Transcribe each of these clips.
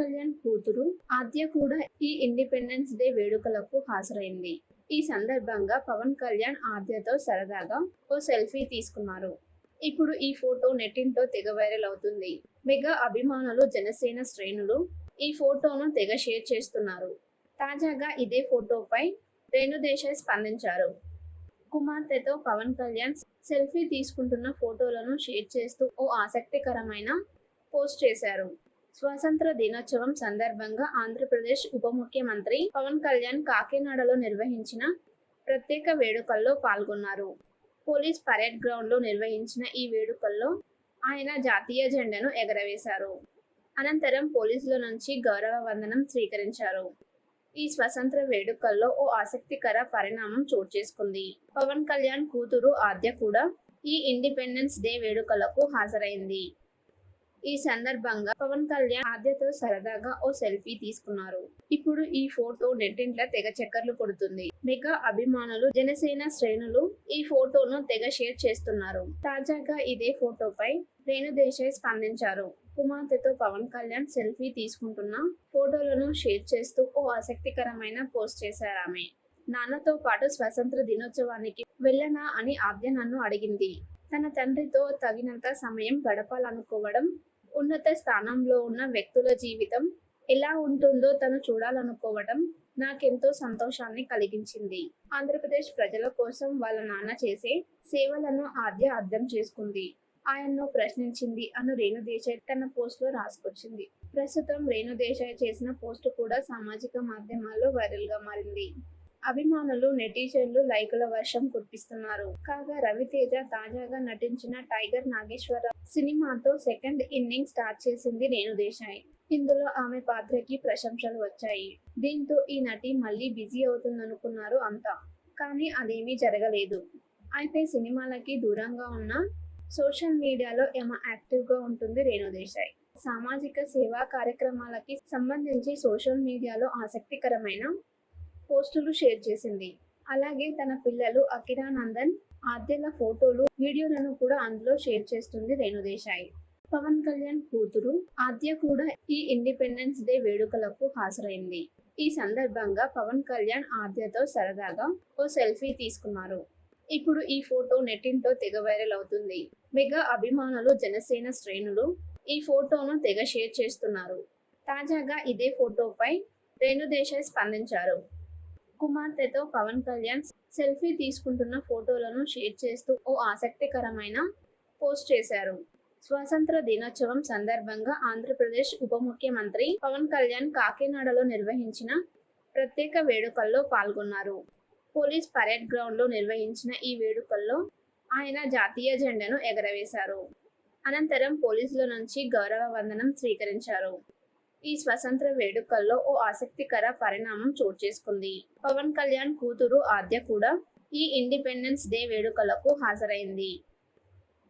కళ్యాణ్ కూతురు ఆద్య కూడా ఈ ఇండిపెండెన్స్ డే వేడుకలకు హాజరైంది. ఈ సందర్భంగా పవన్ కళ్యాణ్ ఆద్యతో సరదాగా ఓ సెల్ఫీ తీసుకున్నారు. ఇప్పుడు ఈ ఫోటో నెట్టింటో తెగ వైరల్ అవుతుంది. మెగా అభిమానులు జనసేన శ్రేణులు ఈ ఫోటోను తెగ షేర్ చేస్తున్నారు. తాజాగా ఇదే ఫోటోపై రేణుదేశాయ్ స్పందించారు. కుమార్తెతో పవన్ కళ్యాణ్ సెల్ఫీ తీసుకుంటున్న ఫోటోలను షేర్ చేస్తూ ఓ ఆసక్తికరమైన పోస్ట్ చేశారు. స్వాతంత్ర దినోత్సవం సందర్భంగా ఆంధ్రప్రదేశ్ ఉప ముఖ్యమంత్రి పవన్ కళ్యాణ్ కాకినాడలో నిర్వహించిన ప్రత్యేక వేడుకల్లో పాల్గొన్నారు. పోలీస్ పరేడ్ గ్రౌండ్లో నిర్వహించిన ఈ వేడుకల్లో ఆయన జాతీయ జెండాను ఎగరవేశారు. అనంతరం పోలీసుల నుంచి గౌరవ వందనం స్వీకరించారు. ఈ స్వతంత్ర వేడుకల్లో ఓ ఆసక్తికర పరిణామం చోటు చేసుకుంది. పవన్ కళ్యాణ్ కూతురు ఆద్య కూడా ఈ ఇండిపెండెన్స్ డే వేడుకలకు హాజరైంది. ఈ సందర్భంగా పవన్ కళ్యాణ్ ఆద్యతో సరదాగా ఓ సెల్ఫీ తీసుకున్నారు. ఇప్పుడు ఈ ఫోటో నెట్టింట్ల తెగ చక్కర్లు కొడుతుంది. మెగా అభిమానులు జనసేన శ్రేణులు ఈ ఫోటోను తెగ షేర్ చేస్తున్నారు. తాజాగా ఇదే ఫోటోపై రేణుదేశాయ్ స్పందించారు. కుమార్తెతో పవన్ కళ్యాణ్ సెల్ఫీ తీసుకుంటున్న ఫోటోలను షేర్ చేస్తూ ఓ ఆసక్తికరమైన పోస్ట్ చేశారు ఆమె. నాన్నతో పాటు స్వతంత్ర దినోత్సవానికి వెళ్ళనా అని ఆద్య నన్ను అడిగింది. తన తండ్రితో తగినంత సమయం గడపాలనుకోవడం ఉన్నత స్థానంలో ఉన్న వ్యక్తుల జీవితం ఎలా ఉంటుందో తను చూడాలనుకోవడం నాకెంతో సంతోషాన్ని కలిగించింది. ఆంధ్రప్రదేశ్ ప్రజల కోసం వాళ్ళ నాన్న చేసే సేవలను ఆద్య అర్థం చేసుకుంది. ఆయన్ను ప్రశ్నించింది అను రేణుదేశాయ్ తన పోస్ట్లో రాసుకొచ్చింది. ప్రస్తుతం రేణుదేశాయ్ చేసిన పోస్ట్ కూడా సామాజిక మాధ్యమాల్లో వైరల్గా మారింది. అభిమానులు నెటిజన్లు లైకుల వర్షం కురిపిస్తున్నారు. కాగా రవితేజ తాజాగా నటించిన టైగర్ నాగేశ్వరరావు సినిమాతో సెకండ్ ఇన్నింగ్ స్టార్ట్ చేసింది రేణుదేశాయ్ ఇందులో ఆమె పాత్రకి ప్రశంసలు వచ్చాయి. దీంతో ఈ నటి మళ్ళీ బిజీ అవుతుందనుకున్నారు అంతా. కానీ అదేమీ జరగలేదు. అయితే సినిమాలకి దూరంగా ఉన్న సోషల్ మీడియాలో ఏమ యాక్టివ్గా ఉంటుంది రేణుదేశాయ్ సామాజిక సేవా కార్యక్రమాలకి సంబంధించి సోషల్ మీడియాలో ఆసక్తికరమైన పోస్టులు షేర్ చేసింది. అలాగే తన పిల్లలు అకిరానందన్ ఆద్యల ఫోటోలు వీడియోలను కూడా అందులో షేర్ చేస్తుంది రేణుదేశాయ్. పవన్ కళ్యాణ్ కూతురు ఆద్య కూడా ఈ ఇండిపెండెన్స్ డే వేడుకలకు హాజరైంది. ఈ సందర్భంగా పవన్ కళ్యాణ్ ఆద్యతో సరదాగా ఓ సెల్ఫీ తీసుకున్నారు. ఇప్పుడు ఈ ఫోటో నెట్టింటో తెగ వైరల్ అవుతుంది. మెగా అభిమానులు జనసేన శ్రేణులు ఈ ఫోటోను తెగ షేర్ చేస్తున్నారు. తాజాగా ఇదే ఫోటోపై రేణుదేశాయ్ స్పందించారు. కుమార్తెతో పవన్ కళ్యాణ్ సెల్ఫీ తీసుకుంటున్న ఫోటోలను షేర్ చేస్తూ ఓ ఆసక్తికరమైన పోస్ట్ చేశారు. స్వాతంత్ర దినోత్సవం సందర్భంగా ఆంధ్రప్రదేశ్ ఉప ముఖ్యమంత్రి పవన్ కళ్యాణ్ కాకినాడలో నిర్వహించిన ప్రత్యేక వేడుకల్లో పాల్గొన్నారు. పోలీస్ పరేడ్ గ్రౌండ్లో నిర్వహించిన ఈ వేడుకల్లో ఆయన జాతీయ జెండాను ఎగరవేశారు. అనంతరం పోలీసుల నుంచి గౌరవ వందనం స్వీకరించారు. ఈ స్వతంత్ర వేడుకల్లో ఓ ఆసక్తికర పరిణామం చోటు చేసుకుంది. పవన్ కళ్యాణ్ కూతురు ఆద్య కూడా ఈ ఇండిపెండెన్స్ డే వేడుకలకు హాజరైంది.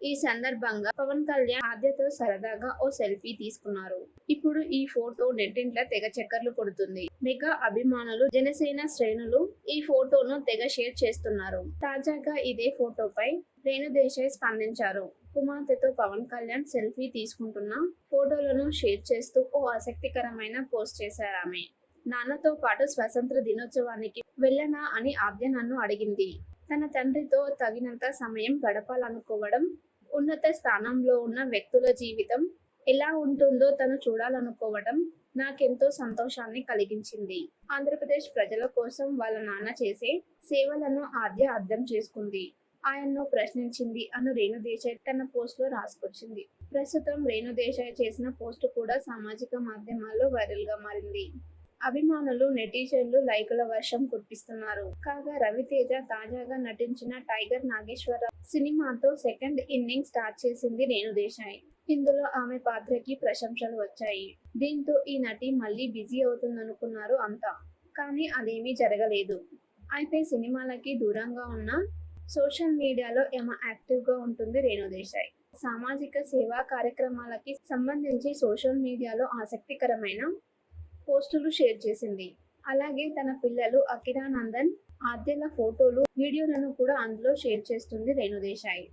ఈ సందర్భంగా పవన్ కళ్యాణ్ ఆద్యతో సరదాగా ఓ సెల్ఫీ తీసుకున్నారు. ఇప్పుడు ఈ ఫోటో నెట్టింట్ల తెగ చక్కర్లు కొడుతుంది. మెగా అభిమానులు జనసేన శ్రేణులు ఈ ఫోటోను తెగ షేర్ చేస్తున్నారు. తాజాగా ఇదే ఫోటోపై రేణుదేశాయ్ స్పందించారు. కుమార్తెతో పవన్ కళ్యాణ్ సెల్ఫీ తీసుకుంటున్న ఫోటోలను షేర్ చేస్తూ ఓ ఆసక్తికరమైన పోస్ట్ చేశారు ఆమె. నాన్నతో పాటు స్వతంత్ర దినోత్సవానికి వెళ్ళనా అని ఆద్య నన్ను అడిగింది. తన తండ్రితో తగినంత సమయం గడపాలనుకోవడం ఉన్నత స్థానంలో ఉన్న వ్యక్తుల జీవితం ఎలా ఉంటుందో తను చూడాలనుకోవడం నాకెంతో సంతోషాన్ని కలిగించింది. ఆంధ్రప్రదేశ్ ప్రజల కోసం వాళ్ళ నాన్న చేసే సేవలను ఆద్య అర్థం చేసుకుంది. ఆయన్ను ప్రశ్నించింది. అను రేణుదేశాయ్ తన పోస్ట్లో రాసుకొచ్చింది. ప్రస్తుతం రేణుదేశాయ్ చేసిన పోస్ట్ కూడా సామాజిక మాధ్యమాల్లో వైరల్గా మారింది. అభిమానులు నెటిజన్లు లైకుల వర్షం కురిపిస్తున్నారు. కాగా రవితేజ తాజాగా నటించిన టైగర్ నాగేశ్వరరావు సినిమాతో సెకండ్ ఇన్నింగ్ స్టార్ట్ చేసింది రేణుదేశాయ్ ఇందులో ఆమె పాత్రకి ప్రశంసలు వచ్చాయి. దీంతో ఈ నటి మళ్ళీ బిజీ అవుతుందనుకున్నారు అంతా. కానీ అదేమీ జరగలేదు. అయితే సినిమాలకి దూరంగా ఉన్న సోషల్ మీడియాలో ఏమ యాక్టివ్గా ఉంటుంది రేణుదేశాయ్ సామాజిక సేవా కార్యక్రమాలకి సంబంధించి సోషల్ మీడియాలో ఆసక్తికరమైన పోస్టులు షేర్ చేసింది. అలాగే తన పిల్లలు అకిరానందన్ ఆద్యల ఫోటోలు వీడియోలను కూడా అందులో షేర్ చేస్తుంది రేణుదేశాయి